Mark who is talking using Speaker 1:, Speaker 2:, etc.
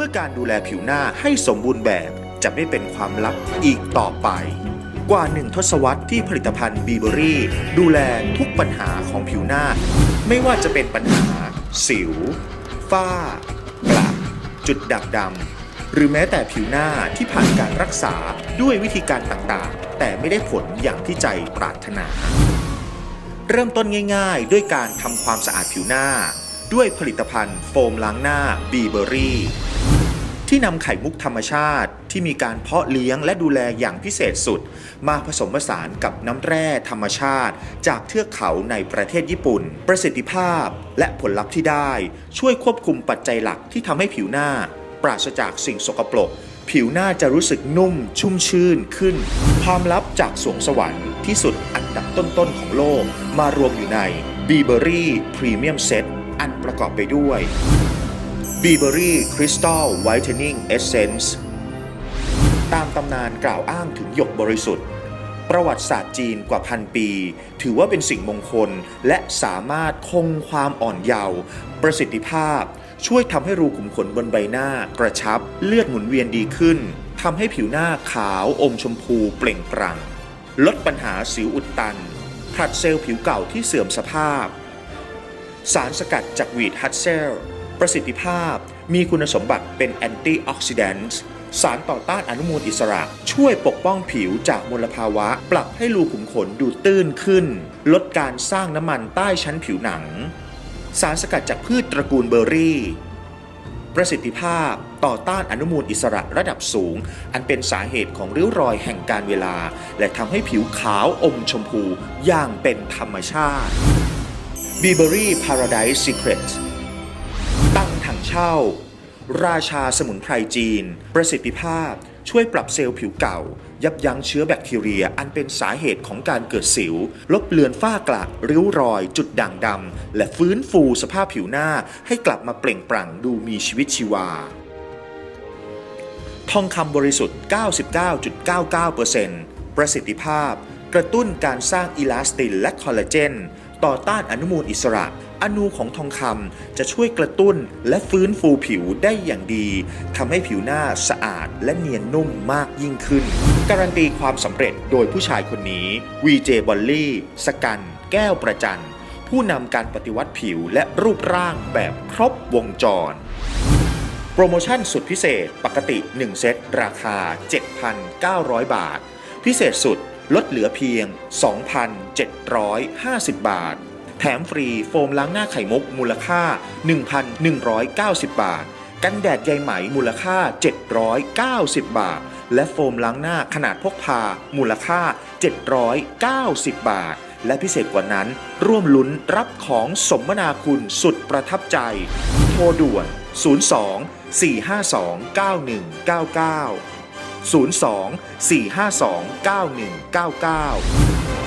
Speaker 1: เมื่อการดูแลผิวหน้าให้สมบูรณ์แบบจะไม่เป็นความลับอีกต่อไป กว่าหนึ่งทศวรรษที่ผลิตภัณฑ์บีเบอรี่ดูแลทุกปัญหาของผิวหน้า ไม่ว่าจะเป็นปัญหา สิว ฝ้ากระจุดด่างดำหรือแม้แต่ผิวหน้าที่ผ่านการรักษาด้วยวิธีการต่างๆ แต่ไม่ได้ผลอย่างที่ใจปรารถนา เริ่มต้นง่ายๆ ด้วยการทำความสะอาดผิวหน้า ด้วยผลิตภัณฑ์โฟมล้างหน้าบีเบอรี่ ที่นำไข่มุกธรรมชาติที่มีการเพาะเลี้ยงและดูแลอย่างพิเศษสุด มาผสมผสานกับน้ำแร่ธรรมชาติ จากเทือกเขาในประเทศญี่ปุ่น ประสิทธิภาพและผลลัพธ์ที่ได้ ช่วยควบคุมปัจจัยหลักที่ทำให้ผิวหน้า ปราศจากสิ่งสกปรกผิวหน้าจะรู้สึกนุ่มชุ่มชื่นขึ้น ความลับจากสวงสวรรค์ที่สุดอันดับต้นๆของโลก มารวมอยู่ใน b ีเบอรี่พรีเมียมเซตอันประกอบไปด้วย b ีเบอรี่คริสตัลไวท์เทนนิ่งเอเซนส์ตามตำนานกล่าวอ้างถึงหยกบริสุทธิ์ ประวัติศาสตร์จีนกว่าพันปี ถือว่าเป็นสิ่งมงคลและสามารถคงความอ่อนเยาว์ ประสิทธิภาพ ช่วยทำให้รูขุมขนบนใบหน้ากระชับ เลือดหมุนเวียนดีขึ้นทำให้ผิวหน้าขาวอมชมพูเปล่งปลั่ง ลดปัญหาสิวอุดตันผลัดเซลล์ผิวเก่าที่เสื่อมสภาพ สารสกัดจากวีดฮัตเซล ประสิทธิภาพ มีคุณสมบัติเป็นแอนตี้ออกซิแดนต์สารต่อต้านอนุมูลอิสระ ช่วยปกป้องผิวจากมลภาวะ ปรับให้รูขุมขนดูตื้นขึ้น ลดการสร้างน้ำมันใต้ชั้นผิวหนัง สารสกัดจากพืชตระกูลเบอร์รี่ ประสิทธิภาพต่อต้านอนุมูลอิสระระดับสูง อันเป็นสาเหตุของริ้วรอยแห่งการเวลา และทำให้ผิวขาวอมชมพูอย่างเป็นธรรมชาติ b ีเบอรี่พา ตั้งถังเช่า ราชาสมุนไพรจีน ประสิทธิภาพ ช่วยปรับเซลล์ผิวเก่า ยับยั้งเชื้อแบคทีเรีย อันเป็นสาเหตุของการเกิดสิว ลบเลือนฝ้ากระริ้วรอย จุดด่างดำ และฟื้นฟูสภาพผิวหน้าให้กลับมาเปล่งปลั่งดูมีชีวิตชีวาทองคำบริสุทธิ์ 99.99%ประสิทธิภาพ กระตุ้นการสร้างอิลาสตินและคอลลาเจน ต่อต้านอนุมูลอิสระอนูของทองคำจะช่วยกระตุ้นและฟื้นฟูผิวได้อย่างดีทำให้ผิวหน้าสะอาดและเนียนนุ่มมากยิ่งขึ้น การันตีความสำเร็จโดยผู้ชายคนนี้ VJ บอลลี่ สกัน แก้วประจัน ผู้นำการปฏิวัติผิวและรูปร่างแบบครบวงจร โปรโมชั่นสุดพิเศษปกติ 1 เซตราคา 7,900 บาท พิเศษสุด ลดเหลือเพียง 2,750 บาท แถมฟรีโฟมล้างหน้าไข่มุกมูลค่า 1,190 บาท กันแดดใยไหมมูลค่า 790 บาท และโฟมล้างหน้าขนาดพกพา มูลค่า 790 บาท และพิเศษกว่านั้น ร่วมลุ้นรับของสมนาคุณสุดประทับใจ โทรด่วน 02 452 9199 02 452 9199